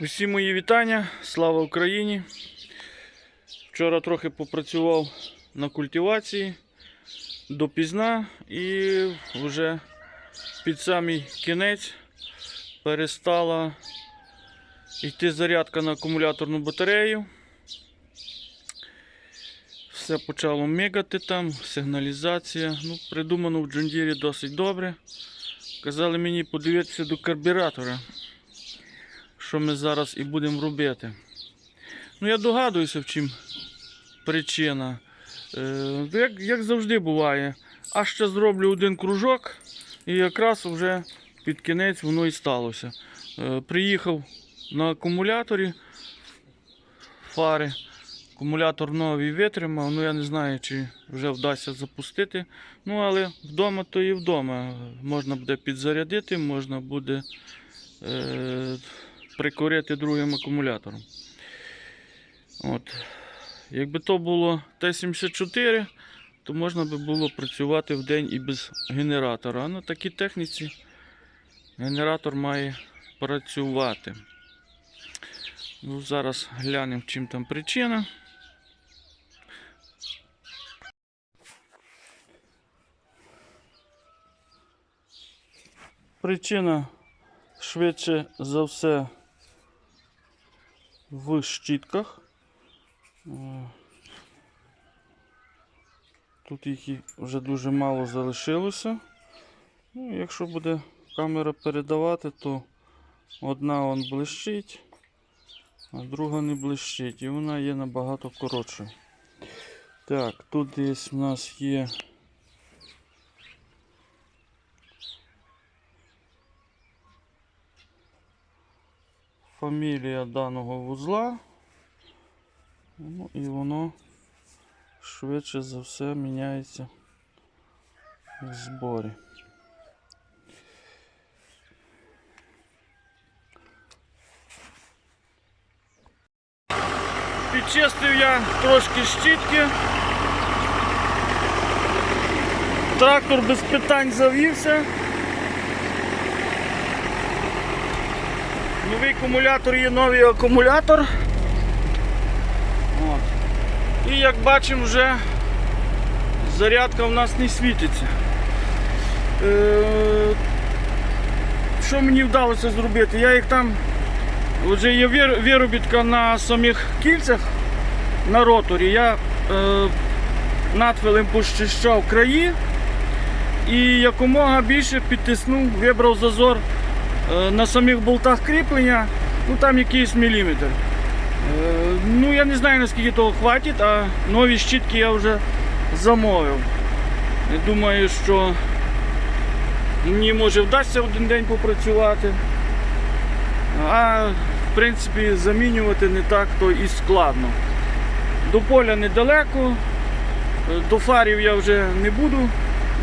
Усі мої вітання, слава Україні. Вчора трохи попрацював на культивації допізна і вже під самий кінець перестала йти зарядка на акумуляторну батарею. Все почало мигати там, сигналізація. Ну, придумано в Джондірі досить добре. Казали мені подивитися до карбюратора що ми зараз і будемо робити. Ну, я догадуюся, в чим причина. Е, як, як завжди буває, а ще зроблю один кружок, і якраз вже під кінець воно і сталося. Е, приїхав на акумуляторі фари. Акумулятор новий витримав, ну я не знаю, чи вже вдасться запустити. Ну, але вдома то і вдома. Можна буде підзарядити, можна буде е, прикурити другим акумулятором. От. Якби то було Т-74, то можна би було працювати в день і без генератора. А на такій техніці генератор має працювати. Ну, зараз глянемо, чим там причина. Причина швидше за все в щітках. Е, Тут їх вже дуже мало залишилося. Ну, якщо буде камера передавати, то одна вон блищить, а друга не блищить. І вона є набагато коротшою. Так, тут десь в нас є фамілія даного вузла. Ну і воно швидше за все міняється в зборі. Підчистив я трошки щітки. Трактор без питань завівся. Новий акумулятор є новий акумулятор. І як бачимо, вже зарядка в нас не світиться. Е, що мені вдалося зробити? Я їх там вже є виробітка на самих кільцях на роторі. Я е, надфилем краї і якомога більше підтиснув, вибрав зазор на самих болтах кріплення, ну там якийсь міліметр. Е, Ну я не знаю наскільки того хватить, а нові щітки я вже замовив. Думаю, що мені може вдасться один день попрацювати. А в принципі замінювати не так то і складно. До поля недалеко, е, до фарів я вже не буду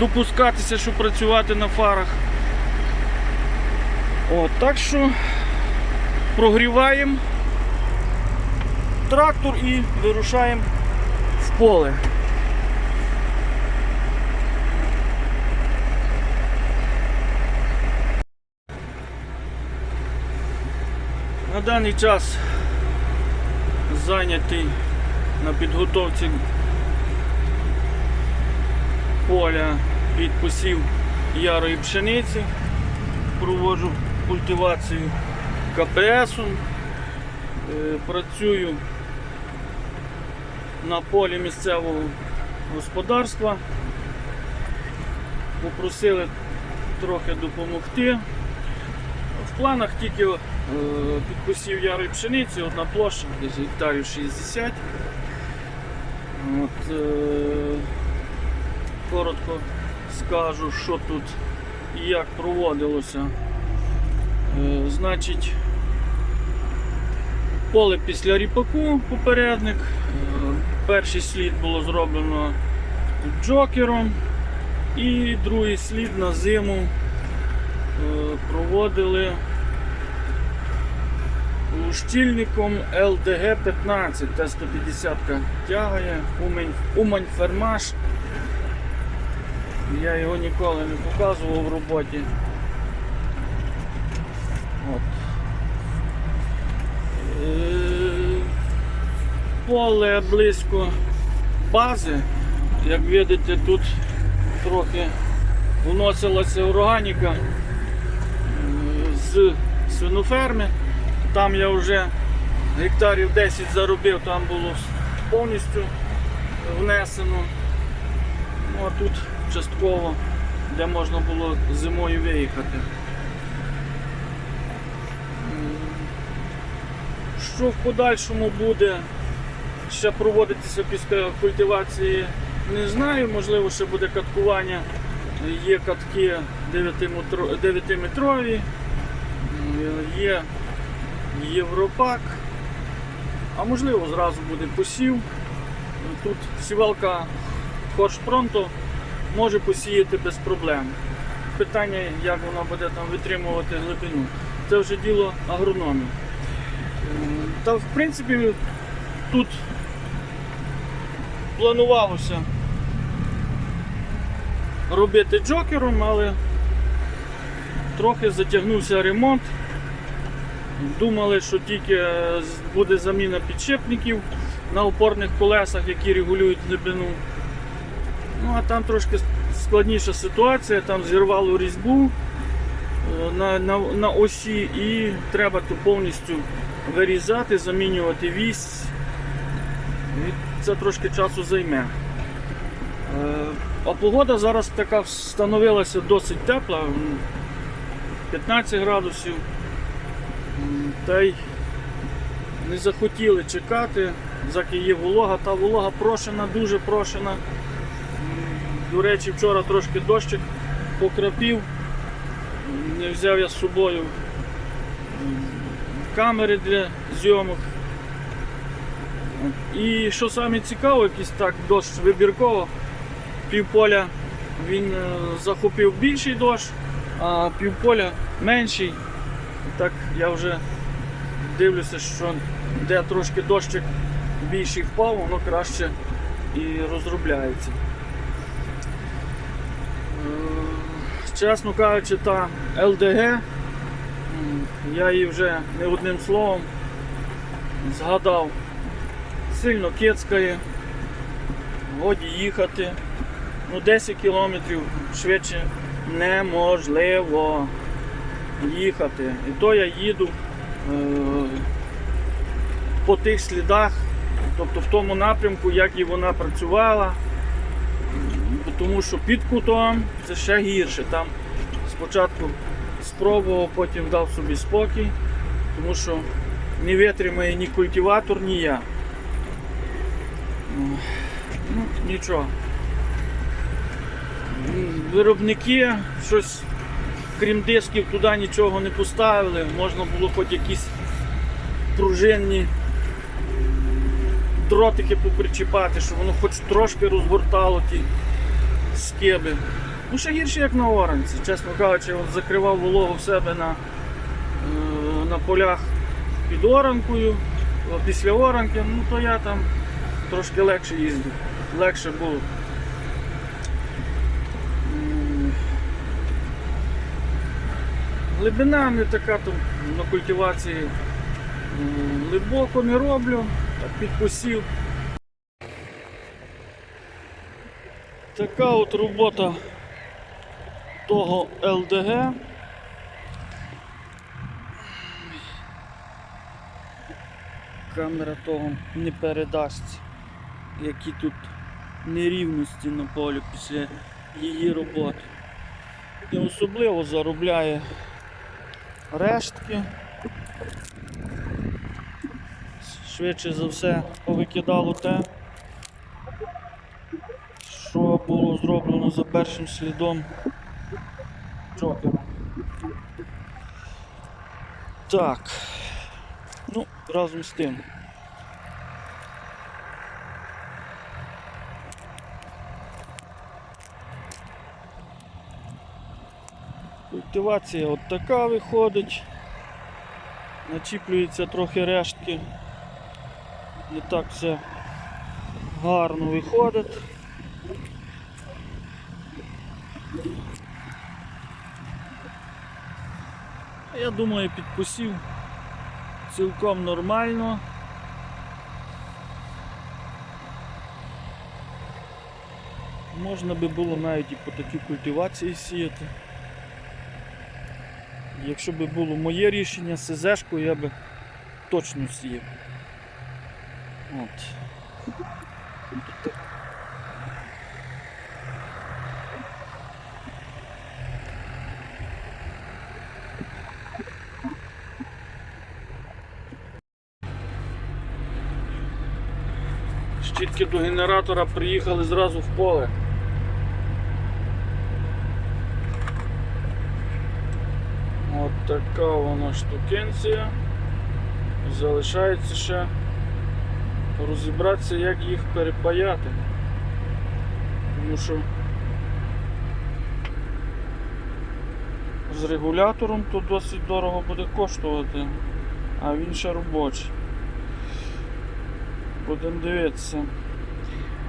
допускатися, щоб працювати на фарах. От, так що прогріваємо трактор і вирушаємо в поле. На даний час зайнятий на підготовці поля під посів ярої пшениці. Проводжу культивацію КПСу. Е, Працюю на полі місцевого господарства. Попросили трохи допомогти. В планах тільки е, підкосів ярої пшениці, одна площа, десь гектарів 60. От, е, коротко скажу, що тут і як проводилося. Е, значить, поле після ріпаку попередник. Е, Перший слід було зроблено джокером, і другий слід на зиму е, проводили луштільником LDG-15 Т-150 тягає, Умань Фермаш. Я його ніколи не показував в роботі. От. поле близько бази. Як видите, тут трохи вносилася органіка е, з свиноферми. Там я вже гектарів 10 заробив, там було повністю внесено. Ну а тут частково, де можна було зимою виїхати. Що в подальшому буде ще проводитися після культивації, не знаю. Можливо, ще буде каткування. Є катки 9-метрові, є Європак, а можливо зразу буде посів. Тут сівалка Хорш Пронто може посіяти без проблем. Питання, як вона буде там витримувати глибину, це вже діло агрономів. Та в принципі тут планувалося робити джокером, але трохи затягнувся ремонт. Думали, що тільки е, буде заміна підшипників на опорних колесах, які регулюють глибину. Ну а там трошки складніша ситуація, там зірвало різьбу на, на, на осі і треба то повністю вирізати, замінювати вісь. І це трошки часу займе. Е, А погода зараз така встановилася досить тепла, 15 градусів. Та й не захотіли чекати, заки є волога. Та волога прошена, дуже прошена. До речі, вчора трошки дощик покрапів. Не взяв я з собою камери для зйомок. І що саме цікаво, якийсь так дощ вибірково, півполя він е, захопив більший дощ, а півполя менший. Так я вже дивлюся, що де трошки дощик більший впав, воно краще і розробляється. Чесно кажучи, та ЛДГ, я її вже не одним словом згадав, сильно кецкає, годі їхати. Ну 10 кілометрів швидше неможливо їхати. І то я їду е, по тих слідах, тобто в тому напрямку, як і вона працювала. Тому що під кутом це ще гірше. Там спочатку спробував, потім дав собі спокій, тому що не витримає ні культиватор, ні я. Ну, нічого. Виробники щось, крім дисків, туди нічого не поставили. Можна було хоч якісь пружинні дротики попричіпати, щоб воно хоч трошки розгортало ті скиби. Ну, ще гірше, як на оранці. Чесно кажучи, от закривав вологу в себе на, е, на полях під оранкою, після оранки, ну то я там трошки легше їздив. Легше було. Глибина не така там на культивації глибоко не роблю, так під Така от робота того ЛДГ. Камера того не передасть, які тут нерівності на полі після її роботи. І особливо заробляє рештки. Швидше за все повикидало те, було за першим слідом Джокера. Так. Ну, разом з тим. Культивація от така виходить. Начіплюється трохи рештки. Не так все гарно виходить. Я думаю, підпосів цілком нормально. Можна би було навіть і по такій культивації сіяти. Якщо б було моє рішення, СЗ-шку я би точно сіяв. От. Щітки до генератора приїхали зразу в поле. От така вона штукенція. Залишається ще розібратися, як їх перепаяти. Тому що з регулятором то досить дорого буде коштувати, а він ще робочий. Будемо дивитися.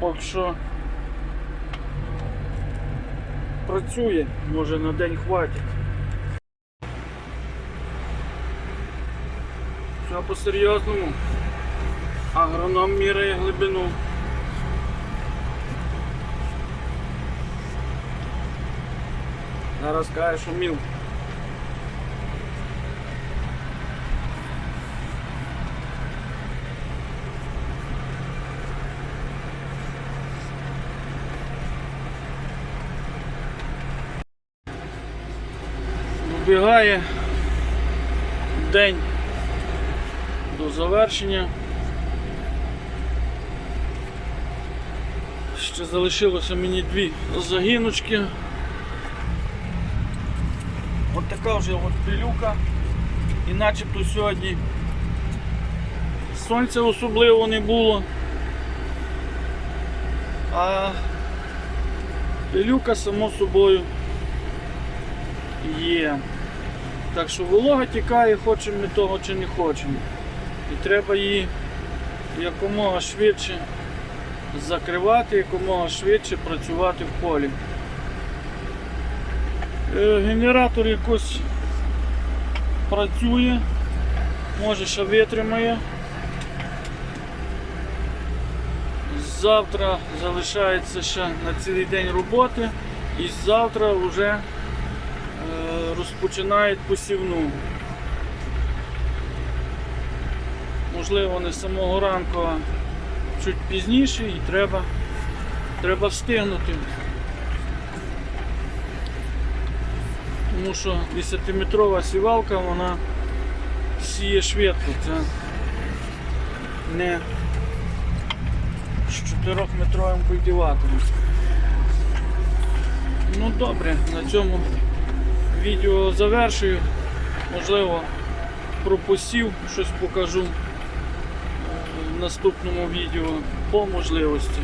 Поки що працює, може на день хватить. Все по-серйозному. Агроном міряє глибину. Зараз каже, що міл. Добігає день до завершення. Ще залишилося мені дві загіночки. От така вже от пилюка. І начебто сьогодні сонця особливо не було. А пилюка само собою є. Так що волога тікає, хочемо ми того чи не хочемо. І треба її якомога швидше закривати, якомога швидше працювати в полі. Е, Генератор якось працює, може ще витримає. Завтра залишається ще на цілий день роботи і завтра вже розпочинають посівну. Можливо, не з самого ранку, чуть пізніше і треба, треба встигнути. Тому що 10-метрова сівалка вона сіє швидко. Це не з 4-метровим культиватором. Ну добре, на цьому відео завершую. Можливо, пропустив, щось покажу в наступному відео по можливості.